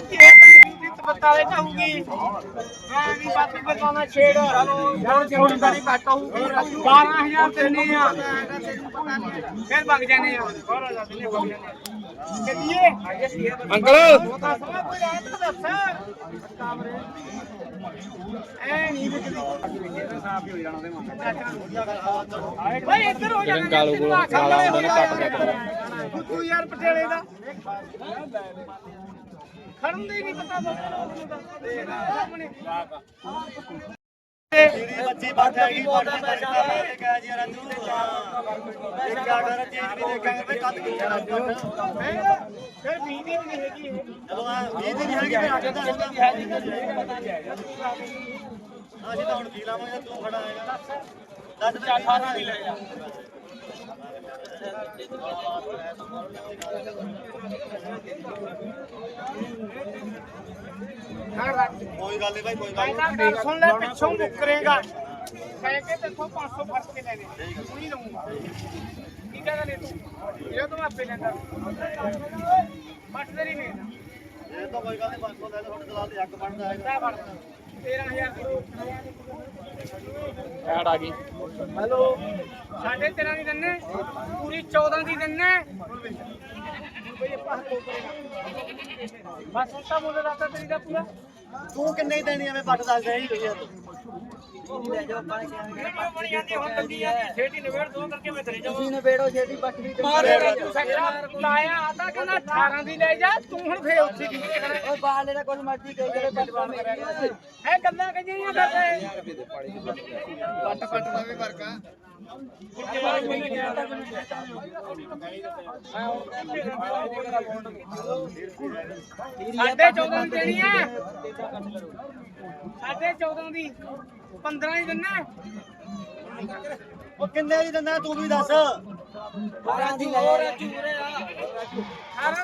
ਬਤਾਲੇ ਚਾਹੂਗੀ ਮੈਂ ਵੀ ਬਾਤੀ ਬਤਾਉਣਾ ਛੇੜ ਹੁਣ ਜੋੜੀ ਕਰੀ ਘੱਟ ਹੋਊਗੀ 12000 ਦੇਣੇ ਆ ਫਿਰ ਭੱਗ ਜਾਣੇ ਆ ਅੰਕਲ ਕਾਲੂ ਕੋਲ ਕਾਲਾ ਹੁੰਦਾ ਨਾ ਕੱਟ ਕੱਟ ਤੂੰ ਯਾਰ ਪਟਿਆਲੇ ਦਾ। ਖੜਨ ਦੇ ਨਹੀਂ ਪਤਾ ਤੇਰੀ ਬੱਚੀ ਬਾਤ ਹੈਗੀ ਪੈਸਾ ਲੈ ਕੇ ਜੀ ਰਾਜੂ ਇਹ ਕਿਆ ਕਰ ਚੀਜ਼ ਵੀ ਦੇਖਾਂਗੇ ਵੀ ਕੱਦ ਕਿੱਥੇ ਰੱਖਦਾ ਫਿਰ ਵੀ ਦੀ ਨਹੀਂ ਹੈਗੀ ਇਹ। ਚਲੋ ਆ ਇਹ ਨਹੀਂ ਹੈਗੀ ਮੈਂ ਅੱਗੇ ਤਾਂ ਹੁੰਦਾ ਅਸੀਂ ਤਾਂ ਹੁਣ ਕੀ ਲਾਵਾਂਗੇ ਤੂੰ ਖੜਾ ਹੈਗਾ ਦੱਸ। ਦੇ 18 ਦੀ ਲੈ ਜਾ। ਕੋਈ ਗੱਲ ਨਹੀਂ ਭਾਈ ਕੋਈ ਗੱਲ ਪਹਿਲਾਂ ਗੱਲ ਸੁਣ ਲੈ ਪਿੱਛੋਂ ਮੁੱਕਰੇਗਾ। ਕਹਿ ਕੇ ਤੇਥੋਂ 500 ਫ਼ਰਕ ਕੇ ਲੈਣੇ ਨਹੀਂ ਲਊਂਗਾ। ਕੀ ਕਹਦਾ ਲੈ ਤੂੰ? ਇਹ ਤਾਂ ਮੈਂ ਆਪੇ ਲੈਂਦਾ। ਬੱਟ ਤੇਰੀ ਵੇਚ ਨਹੀਂ ਇਹ ਤਾਂ ਕੋਈ ਗੱਲ ਨਹੀਂ 500 ਲੈ ਲੈ ਤੁਹਾਡੇ ਦਲਾਲ ਦੀ ਹੱਕ ਬਣਦਾ ਹੈਗਾ। ਦਾ। ਫੜ 13000 ਕਰੋ ਐਡ ਆ ਗਈ। ਹੈਲੋ। 13 ਦੀ ਦਿੰਨੇ। ਪੂਰੀ 14 ਦੀ ਦਿੰਨੇ ਬਈ ਆਪਾਂ ਹੱਥੋਂ ਕਰੇਗਾ ਬਸ ਹੁਣ ਤਾਂ ਮੁੱਲ ਲਾਤਾ ਤੇਰੀ ਦਾ ਪੂਰਾ? ਤੂੰ ਕਿੰਨੇ ਹੀ ਦੇਣੀ ਐਵੇਂ ਪੱਟ ਦੱਸ ਰਹੀ ਹੋਈ ਆ? ਤੂੰ ਵੀਡੀਓ ਬਣੀ ਜਾਂਦੀ ਹੁਣ ਬੰਦੀ ਆ ਛੇਤੀ ਨਿਬੇੜ ਦੋ ਕਰਕੇ ਮੈਂ ਤੇਰੇ ਜਾਵਾਂ ਨਿਬੇੜੋ। ਛੇਤੀ ਬੱਟ ਵੀ ਮਾਰੇ ਤੂੰ ਸੱਚਾ ਲਾਇਆ ਆਦਾ ਕਹਿੰਦਾ 18 ਦੀ ਲੈ ਜਾ ਤੂੰ ਹੁਣ ਫੇਰ ਉੱਥੇ ਕੀ ਦੇਖਣਾ ਓਏ ਬਾਹਰ ਦਾ ਕੁਝ ਮਰਜ਼ੀ ਕਹੀ ਜਿਹੜੇ ਬੱਟ ਪਾ ਮੇਰੀ ਹੈ ਗੱਲਾਂ ਕਹੀਆਂ ਕਰਦੇ ਪੱਟ ਪੱਟ ਦਾ ਵੀ ਫ਼ਰਕ ਆ ਸਾਢੇ 14 ਦੀ ਦੇਣੀ ਆ ਸਾਢੇ 14 ਦੀ। 15 ਦੀ ਦਿੰਨਾ ਉਹ ਕਿੰਨੇ ਦੀ ਦਿੰਦਾ ਤੂੰ ਵੀ ਦੱਸ। 12 ਦੀ ਲੈ। ਹੋਰ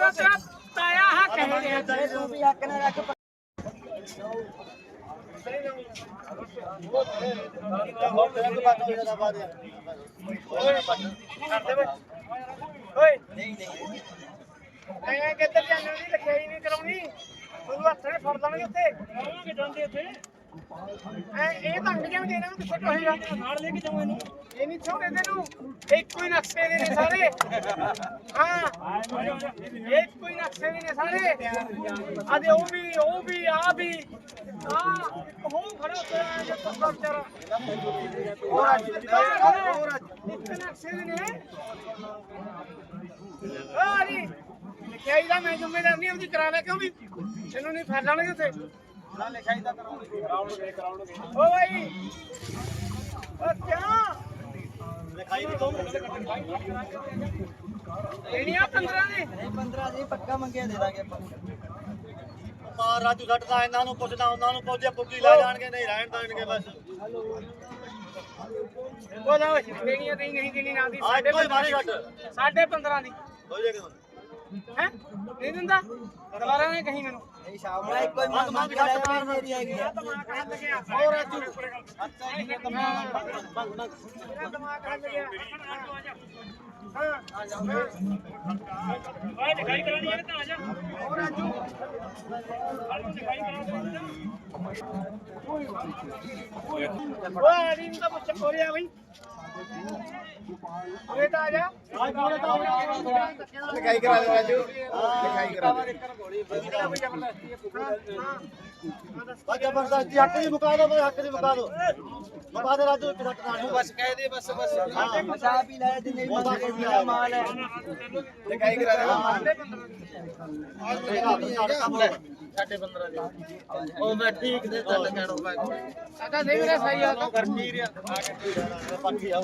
ਦਾ ਤਾਇਆ ਹੱਕ ਹੈ। ਤੂੰ ਵੀ ਹੱਕ ਨਾਲ ਰੱਖ। ਓਏ ਨਹੀਂ। ਨਹੀਂ ਐ ਕਿੱਧਰ ਜਾਣਾ? ਨਹੀਂ ਲਖਾਈ ਨਹੀਂ ਕਰਾਉਣੀ। ਤੁਹਾਨੂੰ ਹੱਥ ਨੇ ਫੜ ਲਾਂਗੇ ਉੱਤੇ ਕਰਾਵਾਂਗੇ ਜਾਂਦੇ ਉੱਥੇ। ਇਹ ਤਾਂ ਅੰਗੀਆਂ ਵੀ ਦੇਣਾ ਕਿੱਥੇ ਕਹੇਗਾ ਨਾਲ ਲੈ ਕੇ ਜਾਵਾਂ ਇਹਨੂੰ। ਇਹ ਨਹੀਂ ਛੋੜੇ ਦੇ ਨੂੰ ਇੱਕੋ ਹੀ ਨਕਸ਼ੇ ਦੇ ਨੇ ਸਾਰੇ। ਹਾਂ। ਇਹ ਇੱਕੋ ਹੀ ਨਕਸ਼ੇ ਦੇ ਨੇ ਸਾਰੇ। ਆਦੇ ਉਹ ਵੀ ਉਹ ਵੀ ਆ ਵੀ। ਆ ਉਹ ਖੜਾ ਉੱਤੇ ਜੇ ਪੱਕਾ ਵਿਚਾਰਾ। ਹੋਰ ਅੱਜ ਹੋਰ ਅੱਜ ਇੱਕ ਨਕਸ਼ੇ ਦੇ ਨੇ। ਆ ਨਹੀਂ ਲਿਖਿਆ ਇਹਦਾ ਮੈਂ ਜ਼ਿੰਮੇਦਾਰ ਨਹੀਂ ਉਹਦੀ ਕਰਾ ਲੈ ਕਿਉਂ ਵੀ? ਇਹਨੂੰ ਨਹੀਂ ਫੜ ਲਾਣਗੇ ਉੱਥੇ। ਨਾ ਲਿਖਾਈ ਦਾ ਕਰਾਉਣਗੇ ਕਰਾਉਣਗੇ। ਕਰਾਉਣਗੇ ਓ ਭਾਈ ਓ ਕਿਆ ਲਿਖਾਈ ਦੀ ਕੌਣ ਇਹਨੀਆਂ 15 ਦੀ? ਨਹੀਂ 15 ਦੀ ਪੱਕਾ ਮੰਗਿਆ ਦੇ ਦਾਂਗੇ ਆਪਾਂ। ਮਾਰ ਰਾਜੂ ਛੱਡਦਾ ਇਹਨਾਂ ਨੂੰ ਪੁੱਛਦਾ ਉਹਨਾਂ ਨੂੰ ਪੁੱਛਿਆ ਪੁੱਛੀ ਲੈ ਜਾਣਗੇ ਨਹੀਂ ਰਹਿਣ ਦੇਣਗੇ ਬਸ। ਉਹ ਨਾ ਦੇਣੀਆਂ ਤੇ ਨਹੀਂ ਦੇਣੀ ਨਾ ਦੀ ਆ ਸਾਢੇ ਇੱਕੋ ਹੀ ਮਾਰੇ 15 ਛੱਡ ਸਾਢੇ 15 ਦੀ। ਹੋ ਜਾਏਗਾ ਹੈ? ਨਹੀਂ ਦਿੰਦਾ? ਦੁਬਾਰਾ ਨੇ ਕਹੀ ਮੈਨੂੰ। ਨਹੀਂ ਸ਼ਾਮ ਨੂੰ ਇੱਕੋ ਹੀ ਮੰਗ ਜਾਣੀ ਮੇਰੀ ਹੈਗੀ ਆ। ਦਿਮਾਗ ਹੱਲ ਗਿਆ ਹੋਰ ਰਾਜੂ ਮੇਰਾ ਦਿਮਾਗ ਹੱਲ ਗਿਆ। ਹਾਂ। ਆ। ਜਾ ਓਏ ਦਿਖਾਈ ਕਰਾਣੀ ਹੈ ਤਾਂ ਆ ਜਾ। ਹੋਰ ਰਾਜੂ ਹਾਲੂ ਦਿਖਾਈ ਕਰਾਉਣਾ ਓਏ ਅੜੀ ਨੂੰ ਤਾਂ ਪੁੱਛ ਕੋਰਿਆ ਬਈ। ਓਏ ਤਾਂ ਆ ਜਾ ਲਿਖਾਈ ਕਰਾ ਦੇ ਰਾਜੂ ਲਿਖਾਈ ਕਰਾ ਦੇ ਬਾਕੀ ਬਰਦਾਸ਼ਤੀ ਹੱਕ ਦੀ ਮੁਕਾ ਦੋ ਹੱਕ ਦੀ ਮੁਕਾ ਦੋ ਮੁਕਾ ਦੇ ਰਾਜੂ ਇੱਕ ਸੱਟ ਨਾਲ ਬਸ ਕਹਿ ਦੇ ਬਸ ਬਸ ਮਸਾ ਵੀ ਲੈ ਦੇ ਮੰਗੇ ਮੇਰਾ ਮਾਲ ਹੈ ਲਿਖਾਈ ਕਰਾ ਦੇ ਉਹ ਮੈਂ ਠੀਕ ਦੇ ਚੱਲ ਮੈਂ ਸਾਡਾ ਸਹੀ ਮੇਰਾ ਸਹੀ ਆ। ਪੱਖੀ ਆ ਉਹਦੇ ਬਾਅਦ